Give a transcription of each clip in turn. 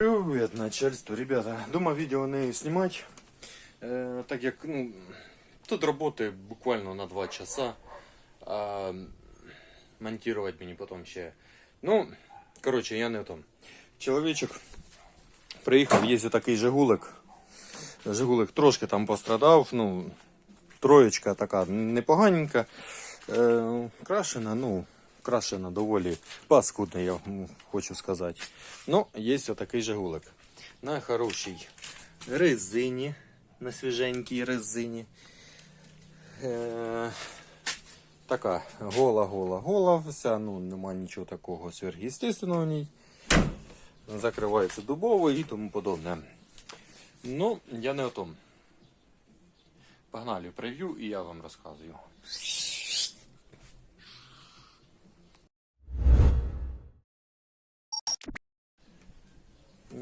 Привет, начальство, ребята. Думав відео не знімати, е, так як ну, тут роботи буквально на 2 часа, а монтувати мені потім ще. Ну, коротше, я не в тому. Чоловічок приїхав, є такий Жигулик. Жигулик трошки там пострадав, ну, троєчка така непоганенька. Е, крашена, ну, крашена доволі паскудно, я хочу сказати. Ну, є отакий Жигулик. На хорошій резині, на свіженькій резині. Е, така гола-гола-гола, вся, ну, нема нічого такого сверхъестественного в ній. Закривається дубовою і тому подобне. Ну, я не о том. Погнали прев'ю і я вам розказую.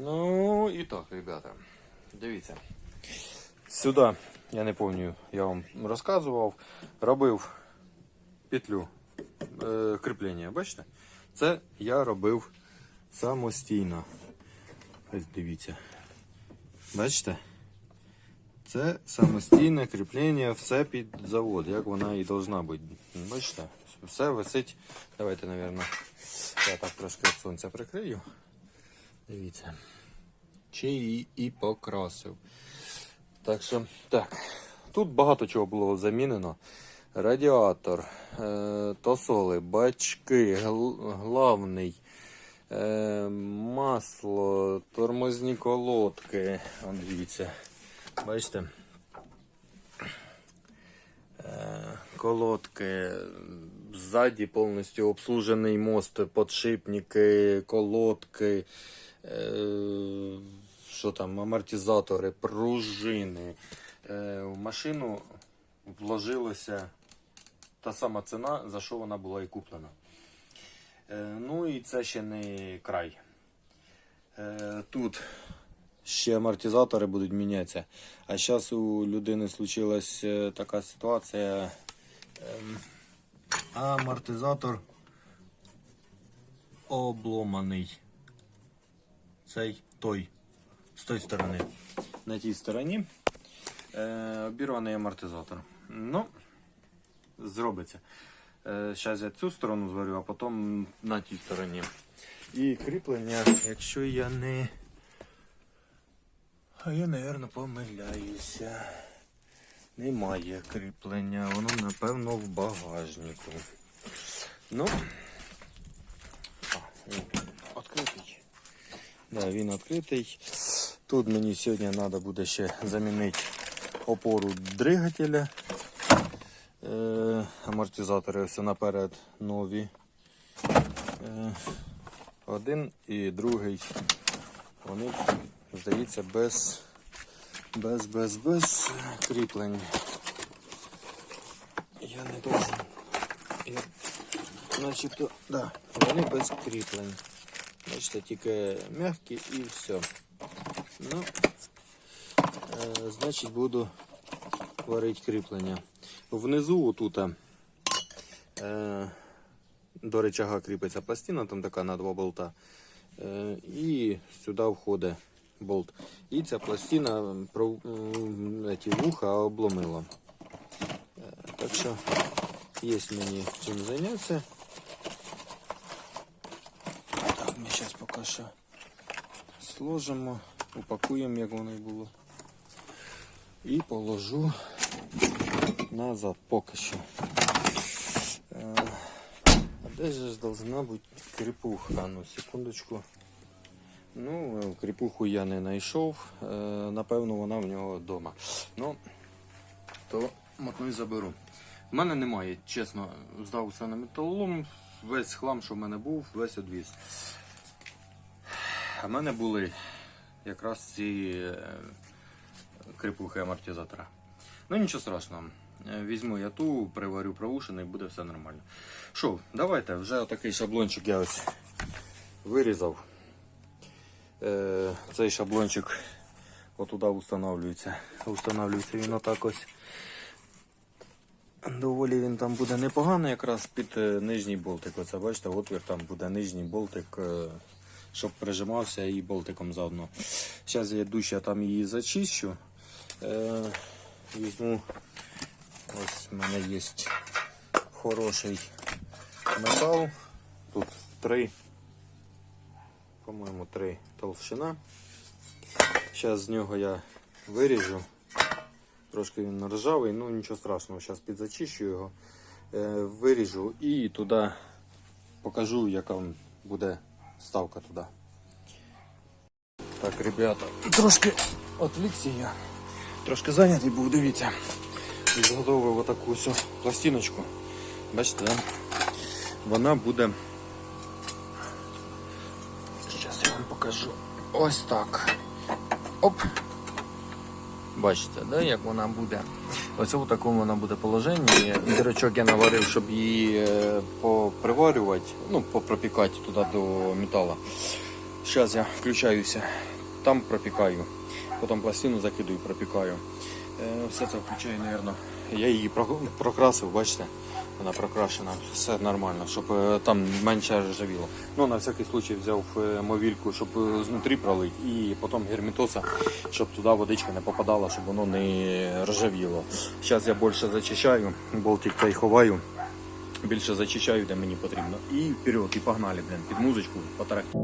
Ну і так, ребята. Дивіться. Сюди, я не пам'ятаю, я вам розказував, робив петлю е, кріплення, бачите? Це я робив самостійно. Ось дивіться. Бачите? Це самостійне кріплення, все під завод, як вона і должна бути. Бачите? Все висить. Давайте, мабуть, я так трошки від сонця прикрию. Дивіться. Чи її і покрасив. Так що, так. Тут багато чого було замінено. Радіатор, е, тосоли, бачки, гл- главний, е, масло, тормозні колодки. Вон дивіться. Бачите? Е, колодки. Ззаді повністю обслужений мост, подшипники, колодки. Е, що там, амортизатори, пружини. Е, в машину вложилося та сама ціна, за що вона була і куплена. Е, ну і це ще не край. Тут ще амортизатори будуть мінятися. А зараз у людини случилась така ситуація. ем, амортизатор обломаний. Цей той. З тої сторони. На тій стороні е, обірваний амортизатор. Ну, зробиться. Зараз я цю сторону зварю, а потім на тій стороні. І кріплення, якщо я не. А я, мабуть, помиляюся. Немає кріплення, воно, напевно, в багажнику. Ну. А, відкритий. Да, він відкритий. Тут мені сьогодні треба буде ще замінити опору двигателя. Е, амортизатори все наперед нові. Е, один і другий. Вони, здається, без, без, без, без кріплень. Я не должен. Я, начебто, да, вони без кріплень. Бачите, тільки м'які і все. Ну, е, значить, буду варити кріплення. Внизу отут е, до речага кріпиться пластина, там така на два болта. Е, і сюди входить болт. І ця пластина про м, ці вуха обломила. Е, так що є мені чим зайнятися. Так, що сложимо, упакуємо, як воно і було. І положу назад поки що. Е, А де ж должна бути кріпуха? Ну, секундочку. Ну, е, кріпуху я не знайшов. Е, Напевно, вона в нього вдома. Ну, то мотну і заберу. В мене немає, чесно, здав все на металолом. Весь хлам, що в мене був, весь одвіз. А в мене були якраз ці е, кріпухи амортизатора. Ну нічого страшного. Е, Візьму я ту, приварю проушини і буде все нормально. Що, давайте, вже такий шаблончик я ось вирізав. Е, цей шаблончик отуда встановлюється. Встановлюється він отак ось. Доволі він там буде непоганий, якраз під е, нижній болтик. Оце бачите, отвір там буде нижній болтик. Щоб прижимався і болтиком заодно. Зараз я ще там її зачищу. Е, візьму, ось в мене є хороший метал. Тут три, по-моєму, три толщина. Зараз з нього я виріжу. Трошки він ржавий, ну нічого страшного. Зараз підзачищу його, е, виріжу і туди покажу, яка буде ставка туди. Так, ребята, трошки відвлікся я. Трошки зайнятий був, дивіться. Зготовив отаку всю пластиночку. Бачите, да? Вона буде. Зараз я вам покажу. Ось так. Оп. Бачите, да, як вона буде. Ось у такому вона буде положенні. Дірочок я наварив, щоб її е, поприварювати, ну, попропікати туди до металу. Зараз я включаюся, там пропікаю, потім пластину закидаю, пропікаю. Е, Все це включаю, мабуть. Я її прокрасив, бачите, вона прокрашена, все нормально, щоб е, там менше ржавіло. Ну, на всякий случай взяв е, мовільку, щоб е, знутрі пролити, і потім герметоса, щоб туди водичка не попадала, щоб воно не ржавіло. Зараз я більше зачищаю, болтик цей ховаю, більше зачищаю, де мені потрібно. І вперед, і погнали, блін, під музичку, потарахтіли.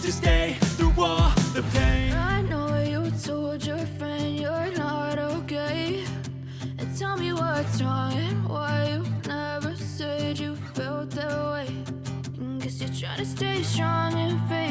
to stay strong and faithful.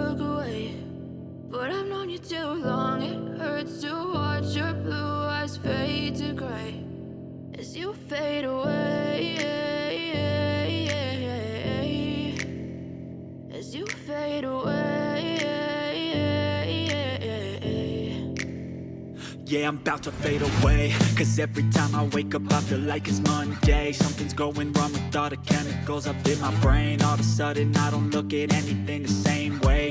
too long, it hurts to watch your blue eyes fade to gray as you fade away. As you fade away. Yeah, I'm about to fade away Cause every time I wake up I feel like it's Monday Something's going wrong with all the chemicals up in my brain All of a sudden I don't look at anything the same way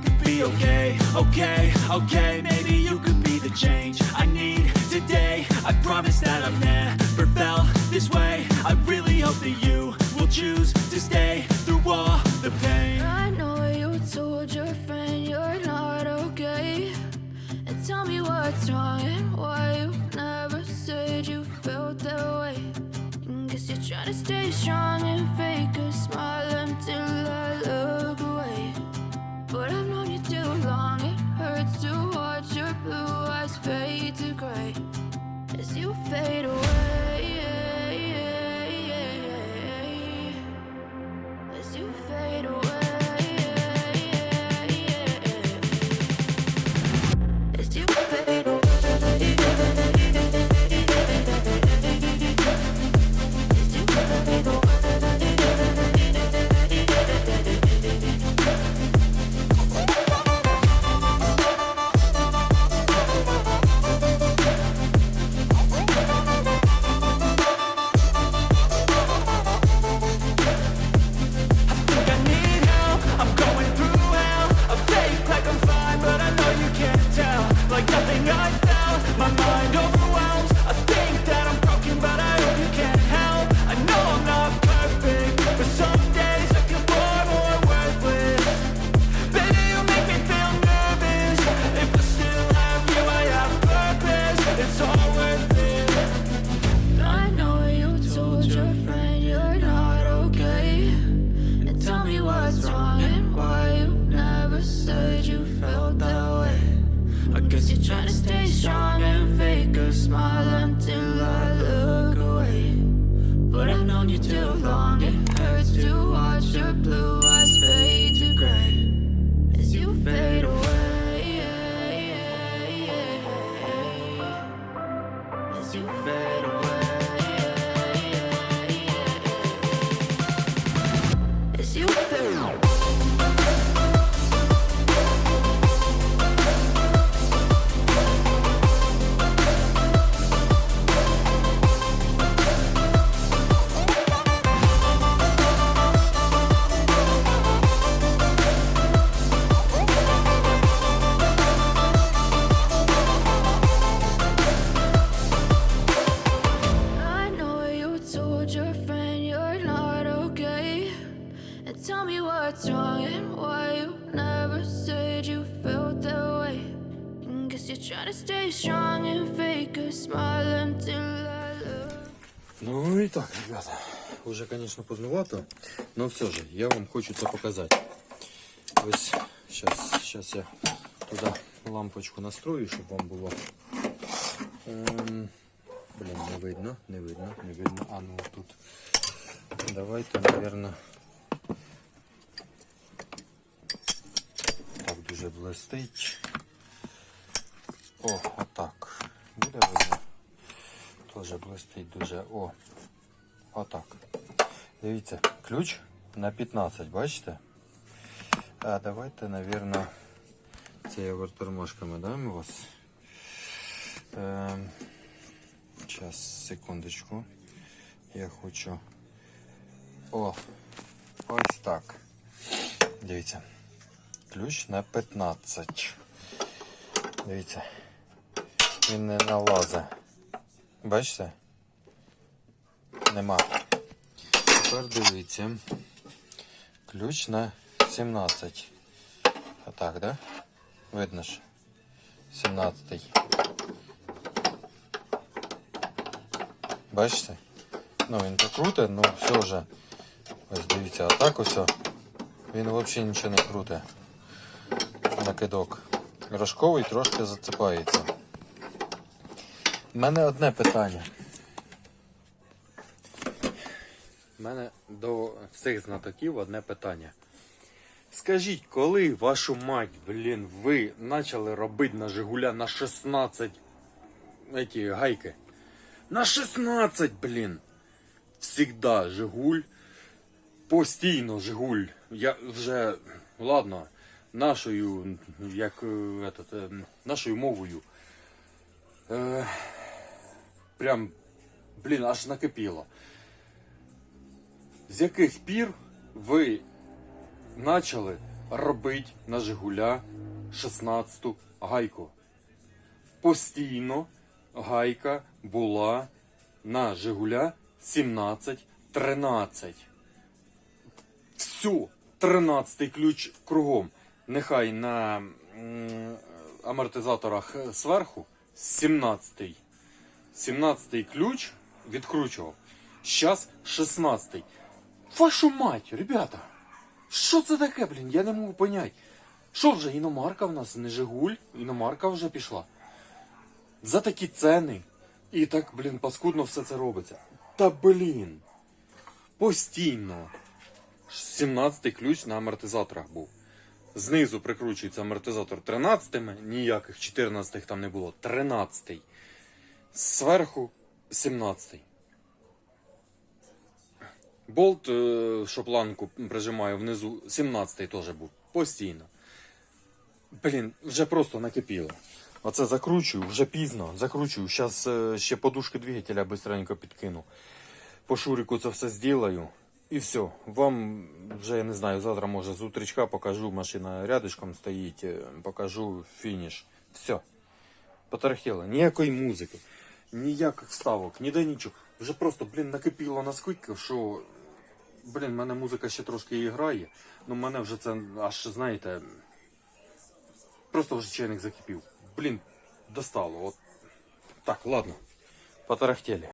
be okay Okay, okay, maybe you could be the change I need today I promise that I've never felt this way I really hope that you will choose to stay through all the pain I know you told your friend you're not okay. And tell me what's wrong and why you never said you felt that way. And guess you're trying to stay strong and fake a smile until fade away. Ну і так, ребята. Уже, конечно, поздновато, но все же, я вам хочу це показати. Ось, сейчас, сейчас я туди лампочку настрою, щоб вам було. Ем, блін, не видно, не видно, не видно. А ну тут. Давайте, наверное. Так дуже блистить. О, отак. Буде видно. Тоже блистить дуже. О, отак. Дивіться, ключ на 15, бачите? А давайте, наверное, це я вертормошками дам у вас. Ем, Сейчас, секундочку. я хочу. О, ось так. Дивіться. Ключ на 15. Дивіться. Він не налазить. Бачите? Нема. Тепер дивіться. Ключ на 17. Отак, да? Видно ж. 17. Бачите? Ну він так крутить, ну все вже. Ось дивіться, а так ось. Він взагалі нічого не крутить. Накидок. Рожковий трошки зацепається. У мене одне питання. У мене до всіх знатоків одне питання. Скажіть, коли вашу мать, блін, ви почали робити на Жигуля на 16 эти гайки? На 16, блін! Всегда Жигуль. Постійно Жигуль. Я вже, ладно, нашою, як е, этот, е, нашою мовою. Е, прям, блін, аж накипіло. З яких пір ви почали робити на Жигуля 16-ту гайку? Постійно гайка була на Жигуля 17-13. Все, 13 ключ кругом. Нехай на амортизаторах зверху 17-й. 17-й ключ відкручував. Зараз 16. Вашу мать, ребята! Що це таке, блін? Я не можу поняти. Що вже іномарка в нас не Жигуль? Іномарка вже пішла. За такі ціни. І так, блін, паскудно все це робиться. Та блін. Постійно. 17-й ключ на амортизаторах був. Знизу прикручується амортизатор 13-ми, ніяких 14 там не було. 13-й. Зверху 17. Болт, е, що планку прижимаю внизу, 17-й теж був. Постійно. Блін, вже просто накипіло. Оце закручую, вже пізно. Закручую. Зараз ще подушки двигателя быстренько підкину. По шурику це все зроблю. І все. Вам вже я не знаю, завтра може з утречка покажу. Машина рядышком стоїть, е, покажу фініш. Все. Потарахіло. Ніякої музики, ніяких вставок, ніде нічого. Вже просто, блін, накипіло наскільки, що. Блін, в мене музика ще трошки і грає. Ну, мене вже це аж, знаєте. Просто вже чайник закипів. Блін, достало. От. Так, ладно. Потарахтели.